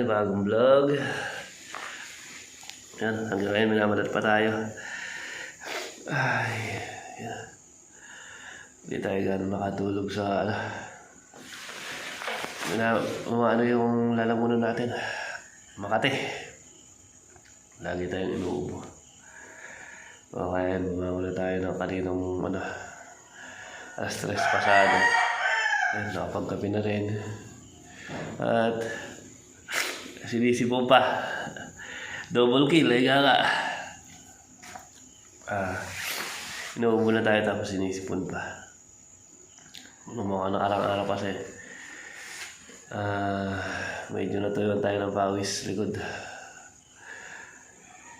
panibagong vlog. Yan, hanggang ngayon minamalat pa tayo. Ay, yan. Hindi tayo gano'n makatulog sa ano. Na, ano yung lalamunan natin? Makati. Lagi tayong inuubo. O kaya bumawala tayo ng kaninang ano, alas stress pasado. Ayun, nakapagkapi na rin. At sinisipon pa. Double kill, eh nga Ah, inuubo na tayo tapos sinisipon pa. Nung mga nakarang araw kasi, ah, medyo natuyon tayo ng pawis likod.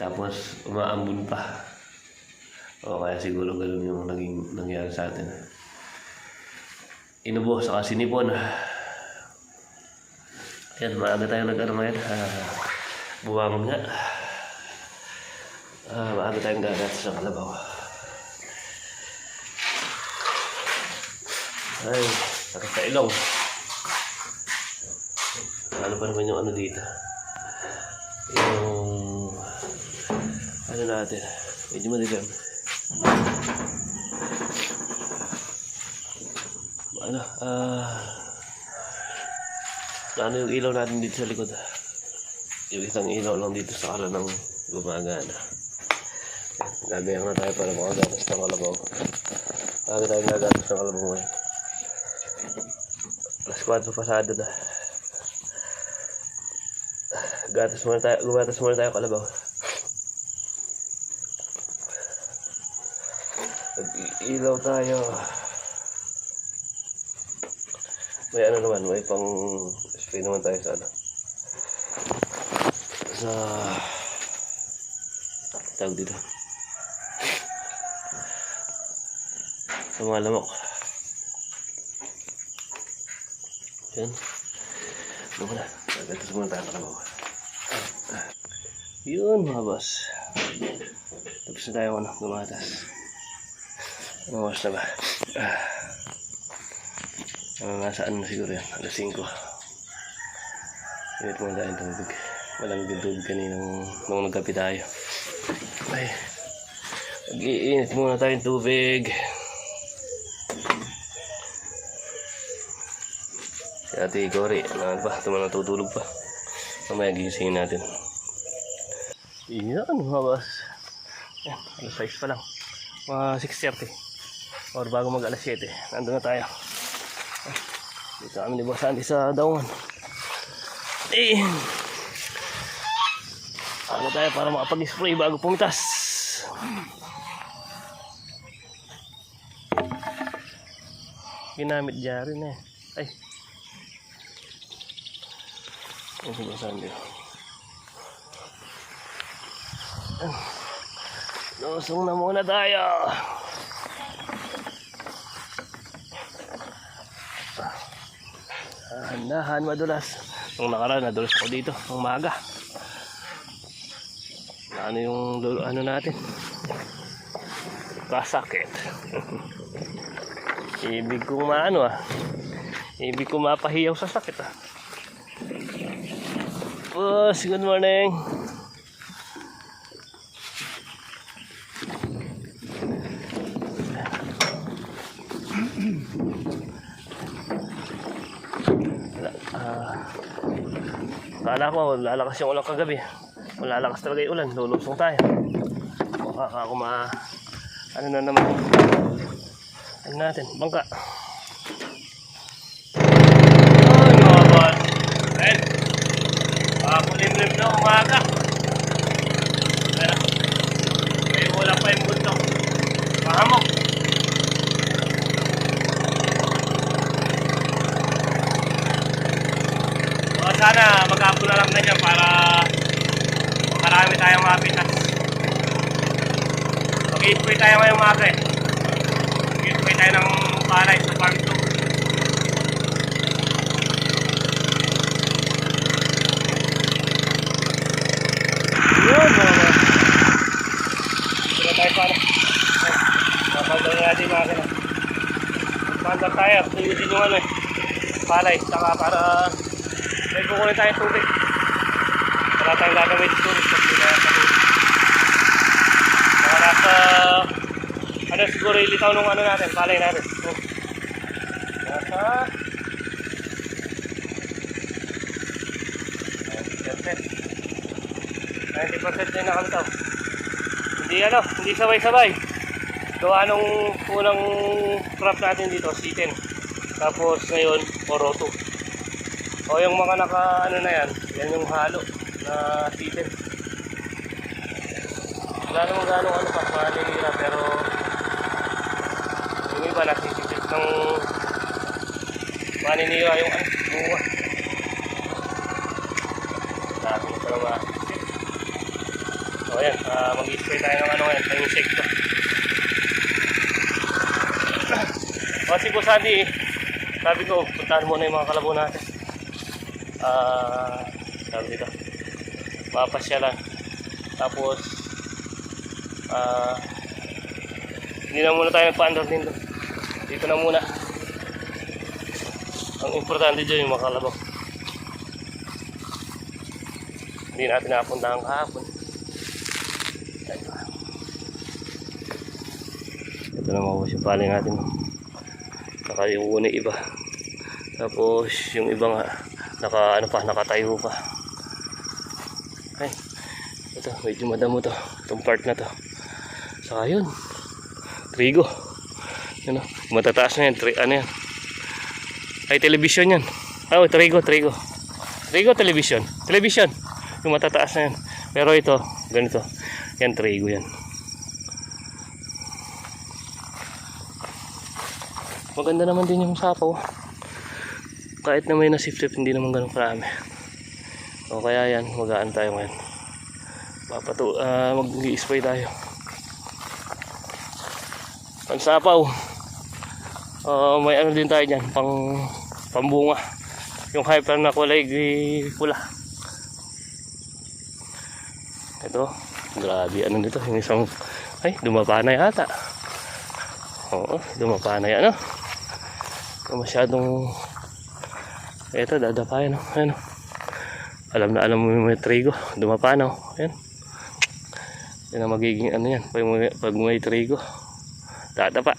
Tapos umaambun pa. O kaya siguro ganun yung naging nangyari sa atin. Inubo sa sinipon. Ayan, maaga tayo nag-ano ngayon. Ah, buwangon nga. Ah, maaga tayong gagat sa kalabaw. Ay, sakit sa ilong. Ano pa naman yung ano dito? Yung... Ano natin? Medyo madilim. Ano? Ah... ano yung ilaw natin dito sa likod? Yung isang ilaw lang dito sa kanan ng gumagana. Gagayak na tayo para makagatas ng kalabaw. Bago tayo gagatas ng kalabaw ngayon. Alas 4 pasado na. Gatas muna tayo, gumatas muna tayo kalabaw. Nag-ilaw tayo. May ano naman, may pang spray naman tayo sa ano. Sa tawag dito. Sa mga lamok. Yan. Ano ko na? Gagatas muna tayo kalabaw. Yun mga boss. Tapos na tayo ano, gumatas. Ano na ba? Ah. Ano nasa ano na siguro yan? Alas 5. Init muna tayo ng tubig. Yung tubig kaninang nung nagkapi tayo. Ay. Mag-iinit muna tayo ng tubig. Si Ate Gori, ano? Ito na natutulog pa. Mamaya gisingin natin. Iyan mga boss. Yan, alas 6 pa lang. Mga 6.30. Or bago mag alas 7. Nandun na tayo. Dito kami ni Boss Andy sa daungan. Eh. Ano tayo para makapag-spray bago pumitas. Ginamit dyan rin eh. Ay. Ano si Boss Andy? Lusong na muna tayo. Dahan madulas. Nung nakaraan, nadulas ako dito. Nung maga. Ano yung ano natin? Kasakit. Ibig kong maano ah. Ibig kong mapahiyaw sa sakit ah. Boss, good morning. Kala ko lalakas yung ulan kagabi. Malalakas talaga yung ulan. Lulusong tayo. Baka ako ma... Ano na naman. Ano natin? Bangka. Yun mga boss. Red. Pakulimlim na umaga. Pero, may wala pa yung bundok. Mahamok. O sana mag-upload na lang na dyan para marami tayong mapitas. Mag-iipay tayo ngayong maga eh. Mag-iipay tayo ng palay sa farm 2. Yun, mga mga. Dito na tayo tayo. Tuyo din yung ano eh. Palay. Saka para may kukunin tayo tubig. Wala tayong gagawin. Pag hindi na tubig. Saka nasa ano siguro ilitaw nung ano natin. Palay natin. So, nasa 90% 90% din nakalitaw. Hindi ano, hindi sabay-sabay. Gawa nung unang crop natin dito, C10. Tapos ngayon, Oro 2. O yung mga naka ano na yan, yan yung halo na C10. Wala naman gano'ng ano pa, maninira pero yung iba nasisisip ng maninira yung ano, bunga. Dami ito naman masisip. So ayan, uh, mag-spray tayo ng ano yan, ng insekto. O si Andy, sabi ko, puntahan muna yung mga kalabo natin. Ah, sabi dito, mapasyalan. Tapos, ah, hindi na muna tayo nagpa-under dito. Dito na muna. Ang importante dyan yung mga kalabo. Hindi natin napuntahan kahapon. Ito. Na mga yung paling natin. Saka yung una iba. Tapos yung iba nga naka ano pa nakatayo pa. Ay. Ito medyo madamo to. Itong part na to. Saka yun. Trigo. Ano, matataas na yan. Tri, ano yan. Ay television yan. Oh, trigo, trigo. Trigo television. Television. Yung matataas na yan. Pero ito, ganito. Yan, trigo yan. Maganda naman din yung sapaw. Kahit na may nasip-sip, hindi naman ganun karami. O kaya yan, magaan tayo ngayon. Papatu ah mag-spray tayo. Ang sapaw. Ah, may ano din tayo dyan, pang pambunga. Yung hyper na kulay pula. Ito, grabe ano nito, yung isang ay, dumapa na yata. Oo, dumapa na yan? Ito masyadong ito dadapayan no ayan alam na alam mo yung may trigo. Dumapa na oh. ayan. Yan ang magiging ano yan pag may, pag may trigo. Dadapa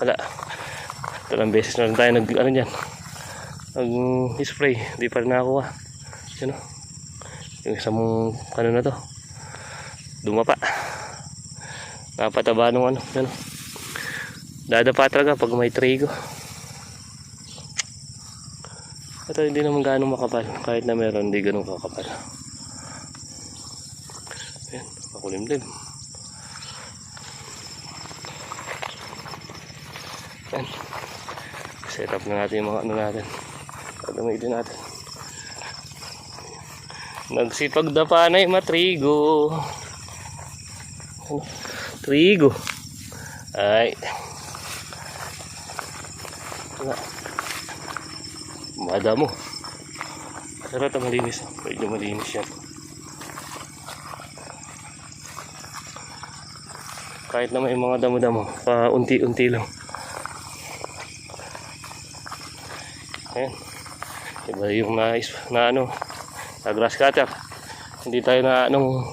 wala. Talang beses na lang tayo nag ano dyan. Nag spray. Di pa rin nakakuha. Yan oh. yung isang ano na to. Dumapa. Napataba nung ano yan oh. Dadapa talaga pag may trigo. Ito hindi naman gaano makapal. Kahit na meron, hindi ganun kakapal. Ayan, makulimlim. Ayan. Set up na natin yung mga ano natin. Gagamitin natin. Nagsipag dapa na yung matrigo. Ano? Trigo. Ay. Wala. Madamo. Pero ito malinis. Medyo malinis yan. Kahit na may mga damo-damo, pa unti-unti lang. Ayan. Iba yung na, na ano, na grass cutter. Hindi tayo na anong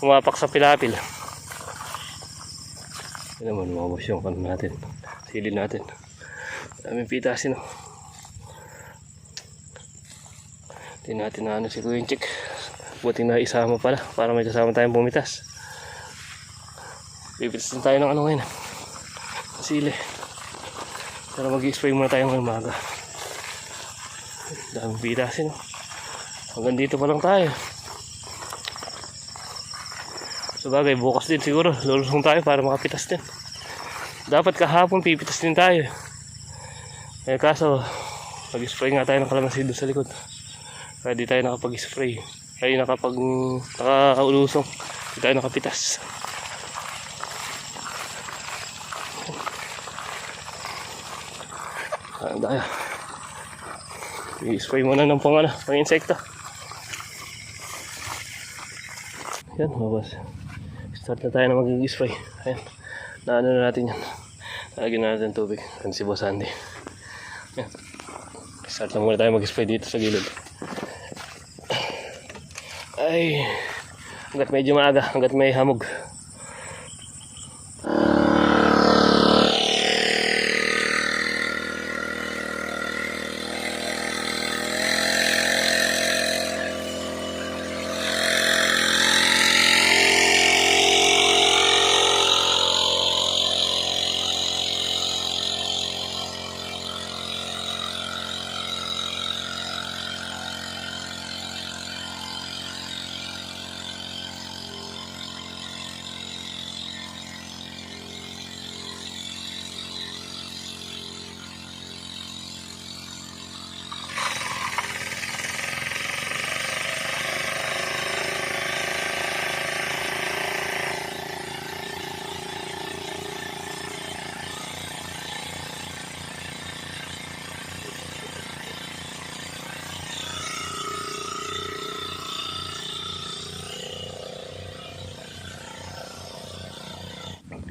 umapak sa pilapil. Yan naman boss yung ano natin. Sili natin. Daming pitasin oh. Hindi natin na ano si Kuya Chick. Buti na isama pala para may kasama tayong pumitas. Pipitas tayo ng ano ngayon. Sili. Pero mag-spray muna tayo ngayong umaga. Daming pitasin oh. Hanggang dito pa lang tayo. Sabagay, bukas din siguro. Lulusong tayo para makapitas din. Dapat kahapon pipitas din tayo. Eh kaso, mag-spray nga tayo ng kalamansi doon sa likod. Kaya di tayo nakapag-spray. Ay nakapag nakaulusong. Di tayo nakapitas. Ah, daya. I-spray muna ng pang ano, pang insekto. Yan, mabas. Start na tayo na mag-spray. Ayan. na ano na natin yan. Lagyan na natin tubig. Yan si Boss Andy. Yan. Start na muna tayo mag-spray dito sa gilid. Ay, hanggat medyo maaga, hanggat may hamog.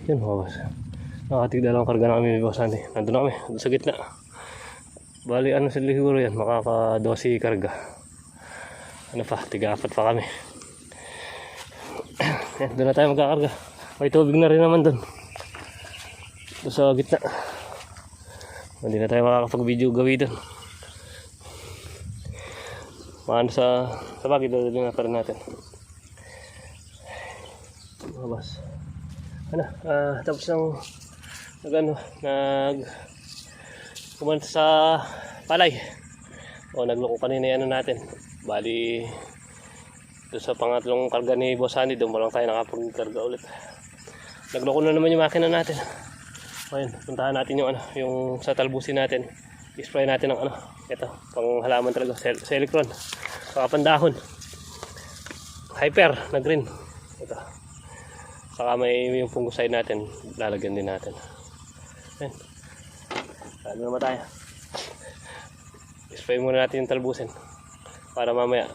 Yun mga boss. Nakatig dalawang karga na kami ni Boss Andy. Nandun na kami, doon sa gitna. Bali, ano sila siguro yan, makaka 12 karga. Ano pa, tiga apat pa kami. yan, doon na tayo magkakarga. May tubig na rin naman doon. Doon sa gitna. Hindi na tayo makakapag-video gawi doon. Maano sa, sa bagay, doon na pa rin natin. Mga boss ano, ah, tapos ng nag ano, nag kumanta sa palay. O nagloko kanina yung ano natin. Bali doon sa pangatlong karga ni Boss Andy, doon mo lang tayo nakapagkarga ulit. Nagloko na naman yung makina natin. Ayun, puntahan natin yung ano, yung sa talbusin natin. I-spray natin ng ano, ito, pang halaman talaga, sel Selectron. Saka pandahon. Hyper na green. Ito. Saka may yung fungicide natin, lalagyan din natin. Ayan. Ano naman tayo? Spray muna natin yung talbusin. Para mamaya,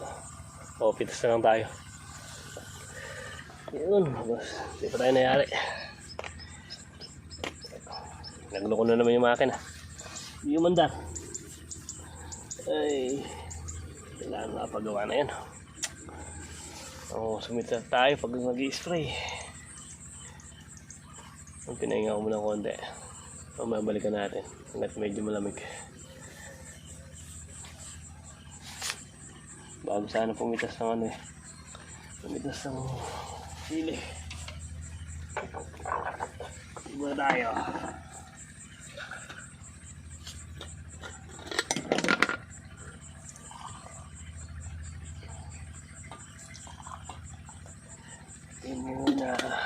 o pitas na lang tayo. Yun. Hindi pa tayo nayari. Nagloko na naman yung makina. Yung mandar. Ay, kailangan makapagawa na yan. Oo, sumita tayo pag nag-i-spray. Ang pinahinga ko muna konti. Mamaya balikan natin. Hanggat medyo malamig. Bago sana pumitas ng ano eh. Pumitas ng sili. Iba tayo. Yun muna.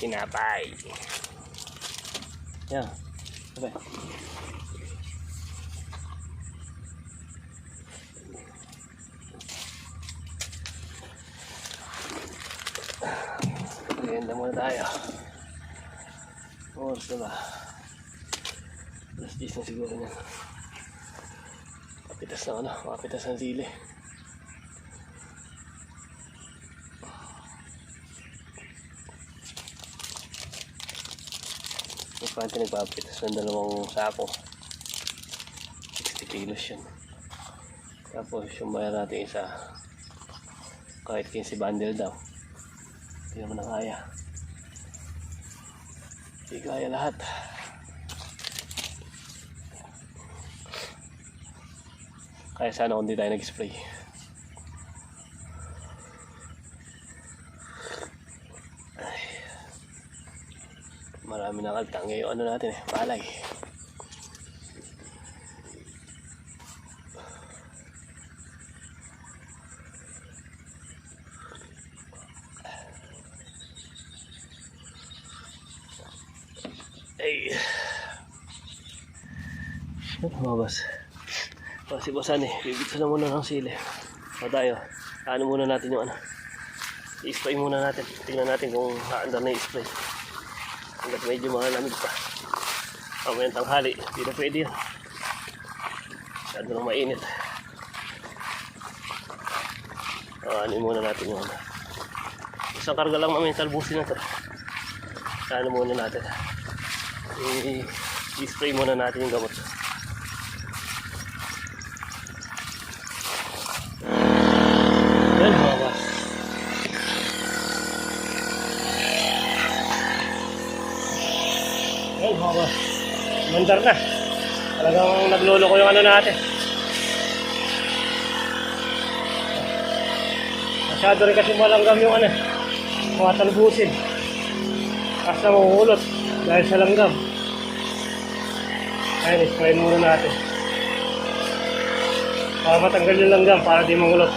Tinapay. Yan. Okay. Ganda muna tayo. Oras na ba? Alas 10 na siguro niyan. Kapitas na ano, kapitas ng sili. Panty nagpapitas ng dalawang sako. 60 kilos yun. Tapos yung bayar natin isa, kahit 15 bundle daw. Hindi naman na kaya. Hindi kaya lahat. Kaya sana kung di tayo nag-spray. Marami na kaltang ngayon ano natin eh, palay. Ay. Ano mga boss? O, si Bosan eh, bibigyan na muna ng sili. O tayo, ano muna natin yung ano. I-spray muna natin. Tingnan natin kung haandar na i-spray. Hanggat medyo malamig pa. Mamayang tanghali, hindi na pwede yan. Masyado nang mainit. Ano muna natin yung. Isang karga lang namin talbusin na to. Ano muna natin. I-spray muna natin yung gamot. Yan, mga Mandar na. Talagang naglolo ko yung ano natin. Masyado rin kasi malanggam yung ano, mga talbusin. Basta mahuhulot dahil sa langgam. Ayun, isprayin muna natin. Para matanggal yung langgam, para di mahulot.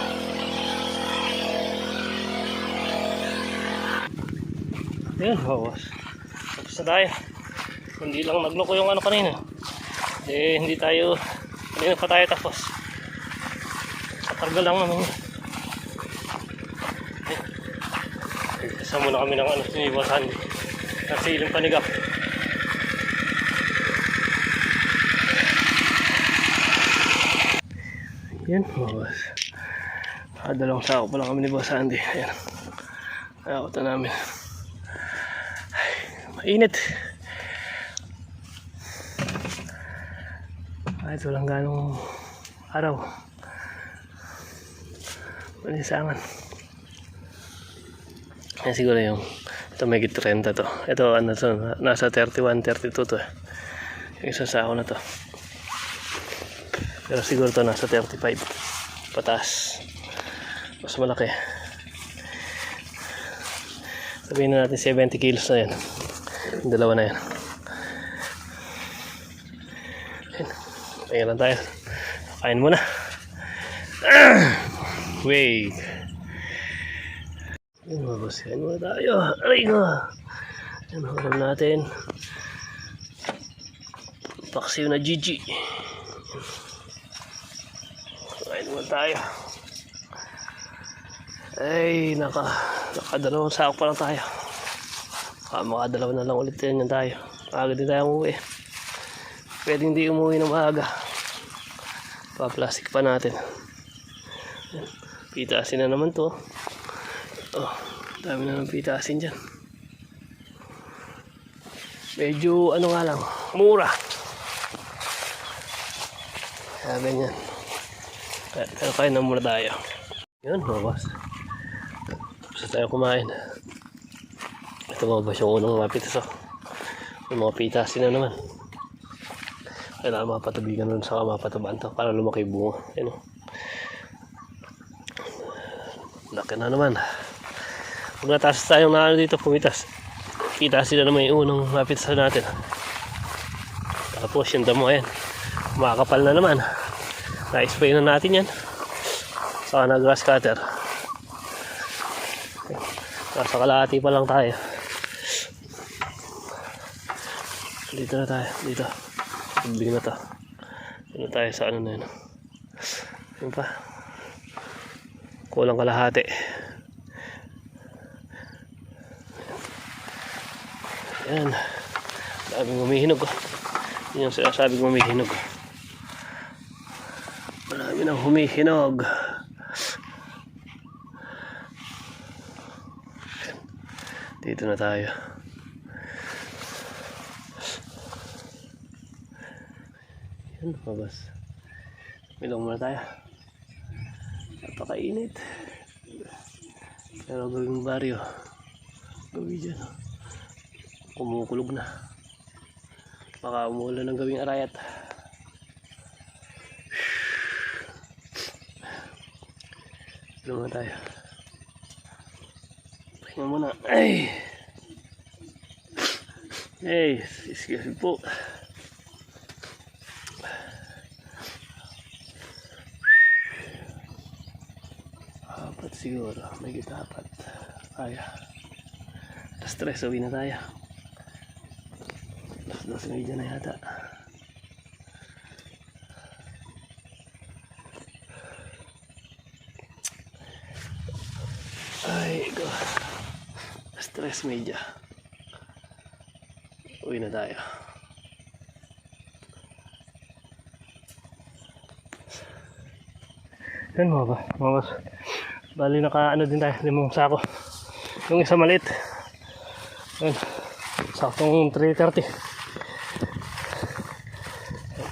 Ayun, bawas. Tapos na tayo. Hindi lang nagloko yung ano kanina. Eh, hindi tayo, hindi na pa tayo tapos. Katarga lang naman yun. Isa muna kami ng ano, siniwasan. Kasi ilang panigap. Yan, bawas. Ah, dalawang sako pa lang kami ni Boss Andy. Ayan. Ayoko namin. Ay, mainit. Kahit walang ganong araw. Manisangan. Yan siguro yung ito may 30 to. Ito ano to, nasa 31, 32 to. eh. Yung isa sa ako na to. Pero siguro to nasa 35. Pataas. Mas malaki. Sabihin na natin 70 kilos na yan. Yung dalawa na yan. Pahinga lang tayo. Kain muna. Wait. Yan mga boss. Kain muna tayo. Aray ko. Yan, haram natin. Paksiw na Gigi. Kain muna tayo. Ay, naka, nakadalawang sako pa lang tayo. Baka makadalawa na lang ulit yan tayo. Maaga din tayo umuwi. Pwede hindi umuwi ng maaga. Pa-plastic pa natin. Pitasin na naman to. Oh, dami na ng pitasin dyan. Medyo ano nga lang, mura. Kaya ganyan. Kaya, kaya na muna tayo. Yun, boss. Tapos tayo kumain. Ito boss yung unang mapitas oh. Yung mga pitasin na naman. Kailangan mapatubigan nun sa mapatuban to para lumaki bunga. Yan oh. Laki na naman. Pag natas tayong na ano dito pumitas. Pitasin na naman yung unang mapitasan natin. Tapos yung damo ayan. Makakapal na naman. Na-spray na natin yan. Saka na grass cutter. Nasa kalahati pa lang tayo. Dito na tayo. Dito. Tubig na to. Dito tayo sa ano na yun. Yun pa. Kulang kalahati. Yan. Daming humihinog. oh. Yun yung sinasabi kong humihinog. Marami nang humihinog. Dito na tayo. Yan, mabas. Milong muna tayo. Napakainit. Pero gawing baryo. Gawin dyan. Kumukulog na. Baka umulan ng gawing arayat. Ano nga tayo? Pahinga muna. Ay! Hey, excuse me po. Siguro. May kita apat. Kaya. Alas tres, uwi na tayo. Alas dos medya na yata. Ay, go. Alas tres medya. Uwi na tayo. Yan mga ba, mga boss. Bali naka ano din tayo, limang sako. Yung isa maliit. Ayun. Saktong 3.30.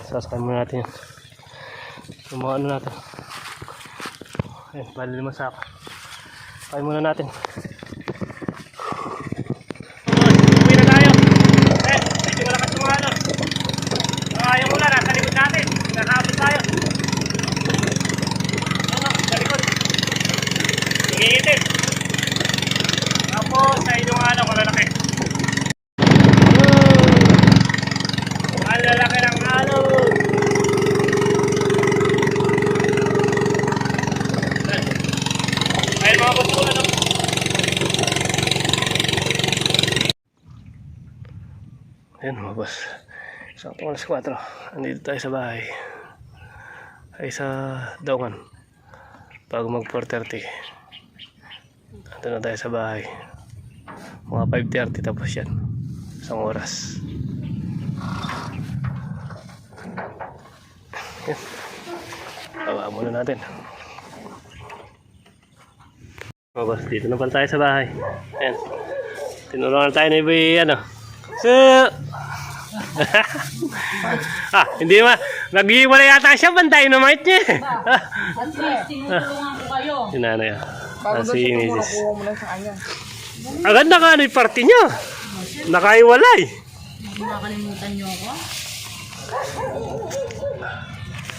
Sasakay muna natin yan. Yung mga ano natin. Ayun, bali lima sako. Sakay muna natin. Uwi na tayo. Eh, medyo malakas yung mga ano. Ah, yung ulan, nasa likod natin. Nakakabot tayo. Ano, sa likod. Nangiitim. Tapos, sa inyong ano, malalaki. Ang lalaki ng alon. Ayun mga boss ko, ano? Boss. Sakto alas 4. Andito tayo sa bahay. Ay sa Dongan. Bago mag 4.30. Ando na tayo sa bahay. Mga 5.30 tapos yan. Isang oras. Yan. Baba muna natin. Mga boss, dito na pala tayo sa bahay. Ayan. Tinulungan tayo ni Ibe, ano. So, ah, hindi ma. Nag-iwala yata siya, bantay na might niya. At least, tinutulungan ko kayo. Si nanay, ah. Ah, si kanya. Ang ganda nga ano yung party niya. Nakaiwalay. Hindi niyo ako.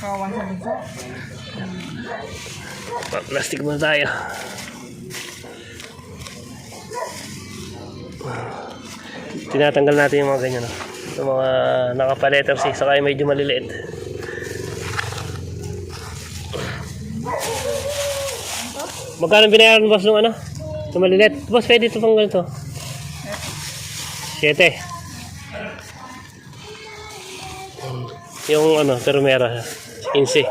Kawan sa bunso. Plastic muna tayo. Tinatanggal natin yung mga ganyan. No? Yung mga nakapaletter C, saka yung medyo maliliit. Magkano binayaran boss nung ano? Yung maliliit? Boss, pwede ito pang ganito. 7. Yung ano, termera, 15.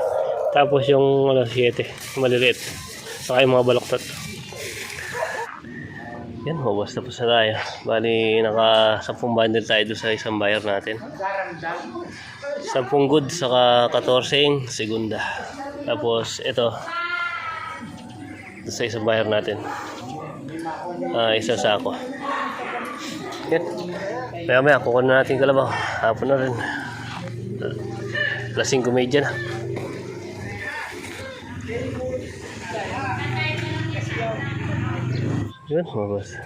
Tapos yung ano, 7, yung maliliit. Saka yung mga baloktot. Yan, hubos tapos na tayo. Bali, naka 10 bundle tayo doon sa isang buyer natin. 10 good, saka 14 segunda. Tapos, ito, sa isang buyer natin. Ah, isa sa ako. Yan. Maya maya, kukuha na natin kalabaw. Hapon na rin. Alas 5 medya na. Yun, mga boss.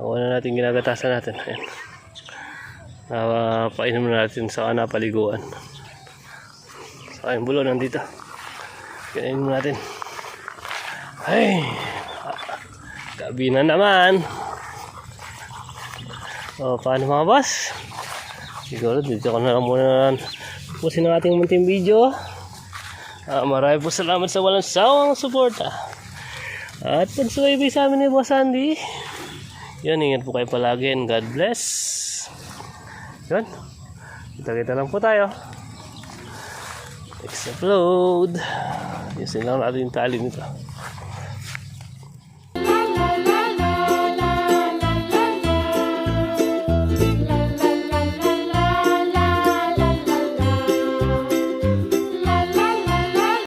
Ako na natin ginagatasan natin. Ayan. Napainom na natin sa napaliguan. Sa yung bulo nandito. Kinain natin. Ay! Gabi na naman. O, paano mga boss? Siguro dito ko na lang muna pusin ang ating munting video. Ah, marami po salamat sa walang sawang suporta. At pagsubaybay sa amin ni Boss Andy. Yun, ingat po kayo palagi and God bless. Yun. Kita-kita lang po tayo. Next upload. Yusin lang natin yung tali nito.